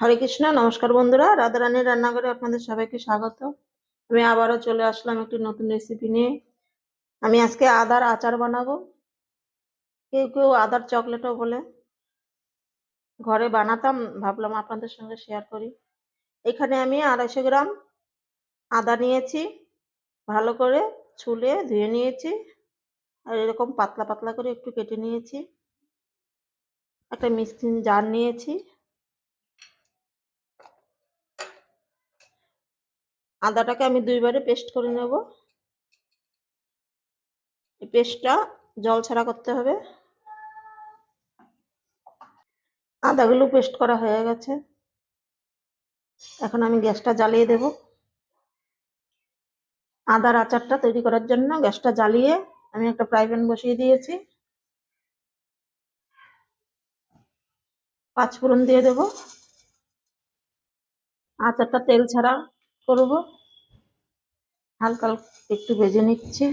হরে কৃষ্ণ, নমস্কার বন্ধুরা। রাধা রাধারানীর রান্নাঘরে আপনাদের সবাইকে স্বাগত। আমি আবারও চলে আসলাম একটি নতুন রেসিপি নিয়ে। আমি আজকে আদার আচার বানাবো। কেউ কেউ আদার চকলেটও বলে। ঘরে বানাতাম, ভাবলাম আপনাদের সঙ্গে শেয়ার করি। এখানে আমি আড়াইশো গ্রাম আদা নিয়েছি, ভালো করে ছুলে ধুয়ে নিয়েছি। আর এরকম পাতলা পাতলা করে একটু কেটে নিয়েছি। একটা মিক্সিং জার নিয়েছি। আদাটাকে আমি দুইবারে পেস্ট করে নেব। এই পেস্টটা জল ছাড়া করতে হবে। আদাগুলো পেস্ট করা হয়ে গেছে। এখন আমি গ্যাসটা জ্বালিয়ে দেব। আদার আচারটা তৈরি করার জন্য গ্যাসটা জ্বালিয়ে আমি একটা ফ্রাই প্যান বসিয়ে দিয়েছি। পাঁচ ফোড়ন দিয়ে দেব। আচারটা তেল ছাড়া করব। হালকা একটু ভেজে নিচ্ছি।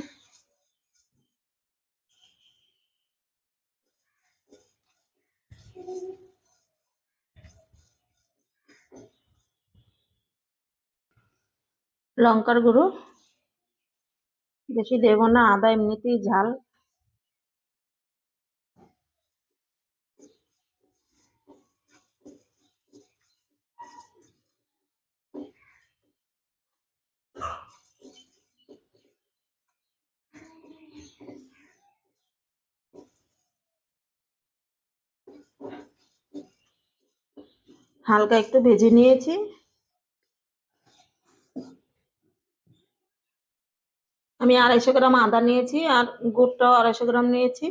লঙ্কার গুঁড়ো। বেশি দেব না আদা এমনিতেই ঝাল। হালকা একটু ভেজে নিয়েছি। আমি আড়াইশো গ্রাম আদা নিয়েছি আর গুড়টাও আড়াইশো গ্রাম নিয়েছি।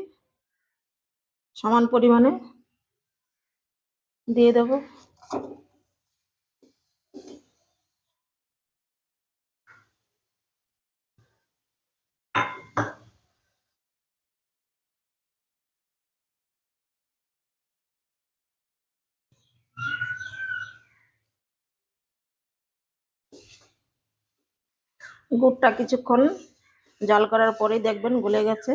সমান পরিমাণে দিয়ে দেব। গুড়টা কিছুক্ষণ জাল করার পরেই দেখবেন গলে গেছে।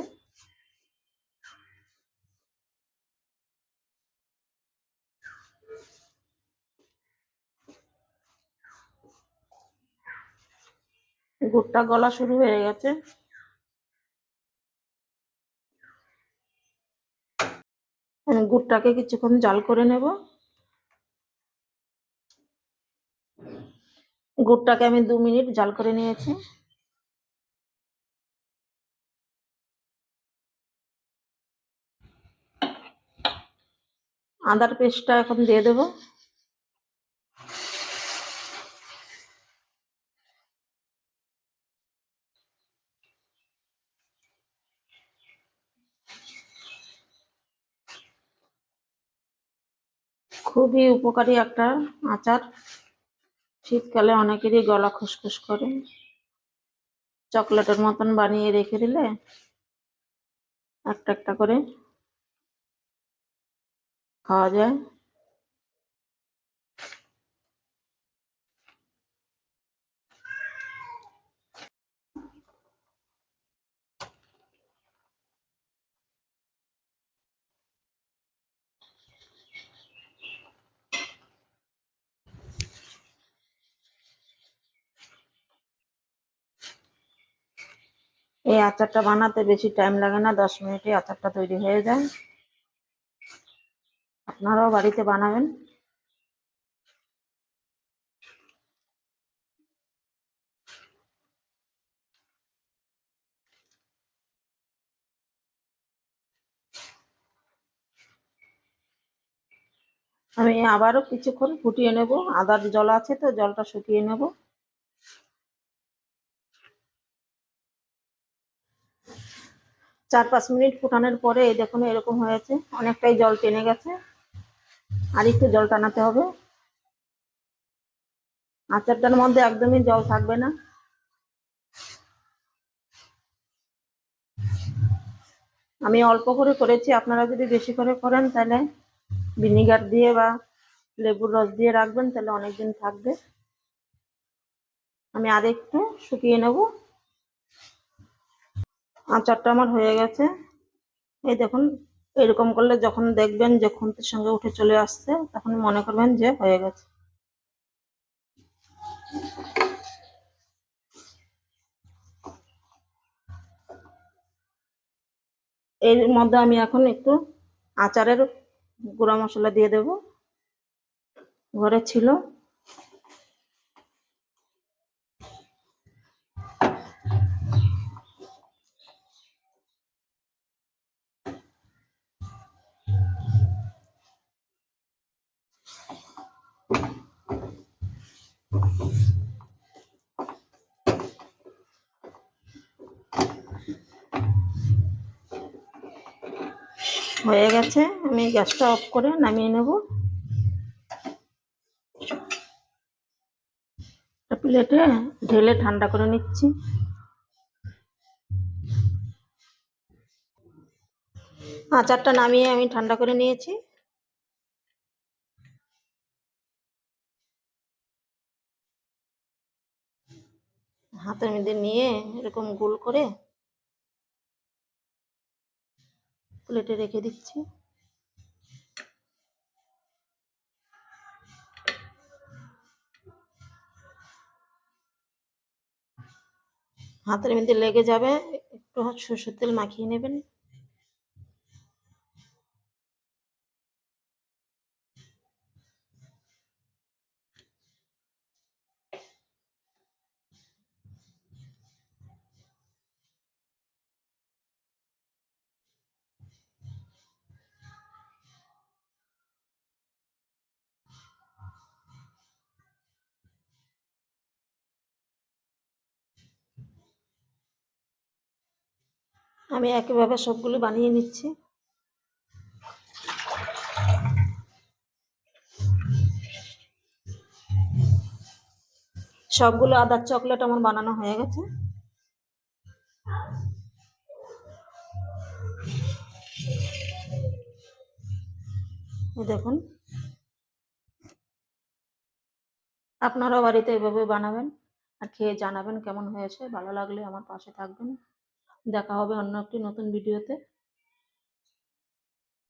গুড়টা গলা শুরু হয়ে গেছে। গুড়টাকে কিছুক্ষণ জাল করে নেব। গুড়টাকে আমি দু মিনিট জাল করে নিয়েছি। আদার পেস্টটা এখন দিয়ে দেব। খুবই উপকারী একটা আচার। শীতকালে অনেকেরই গলা খুসখুস করে। চকলেটের মতন বানিয়ে রেখে দিলে একটা একটা করে খাওয়া যায়। এই আচারটা বানাতে বেশি টাইম লাগে না, দশ মিনিটে আচারটা তৈরি হয়ে যায়। আপনারাও বাড়িতে বানাবেন। আমি আবারও কিছুক্ষণ ফুটিয়ে নেব। আদার জল আছে তো, জলটা শুকিয়ে নেব। চার পাঁচ মিনিট ফুটানোর পরে দেখুন এরকম হয়েছে। অনেকটাই জল টেনে গেছে। আর একটু জল টানাতে হবে। আচারটার মধ্যে একদমই জল থাকবে না। আমি অল্প করে করেছি। আপনারা যদি বেশি করে করেন, তাহলে ভিনিগার দিয়ে বা লেবুর রস দিয়ে রাখবেন, তাহলে অনেকদিন থাকবে। আমি আর একটু শুকিয়ে নেব। আচারটা আমার হয়ে গেছে। এই দেখুন, এরকম করলে যখন দেখবেন যে খুন্তির সঙ্গে উঠে চলে আসছে, তখন মনে করবেন যে হয়ে গেছে। এর মধ্যে আমি এখন একটু আচারের গুঁড়া মশলা দিয়ে দেব। ঘরে ছিল হয়ে গেছে। আমি গ্যাসটা অফ করে নামিয়ে নেব। প্লেটে ঢেলে ঠান্ডা করে নিচ্ছি। আচারটা নামিয়ে আমি ঠান্ডা করে নিয়েছি। হাতের মধ্যে নিয়ে এরকম গোল করে প্লেটে রেখে দিচ্ছি। হাতের মধ্যে লেগে যাবে একটু সরষের তেল মাখিয়ে নেবেন। আমি একইভাবে সবগুলো বানিয়ে নিচ্ছি। সবগুলো আদার চকলেট আমার বানানো হয়ে গেছে। দেখুন। আপনারাও বাড়িতে এভাবে বানাবেন আর খেয়ে জানাবেন কেমন হয়েছে। ভালো লাগলে আমার পাশে থাকবেন। দেখা হবে অন্য একটি নতুন ভিডিওতে।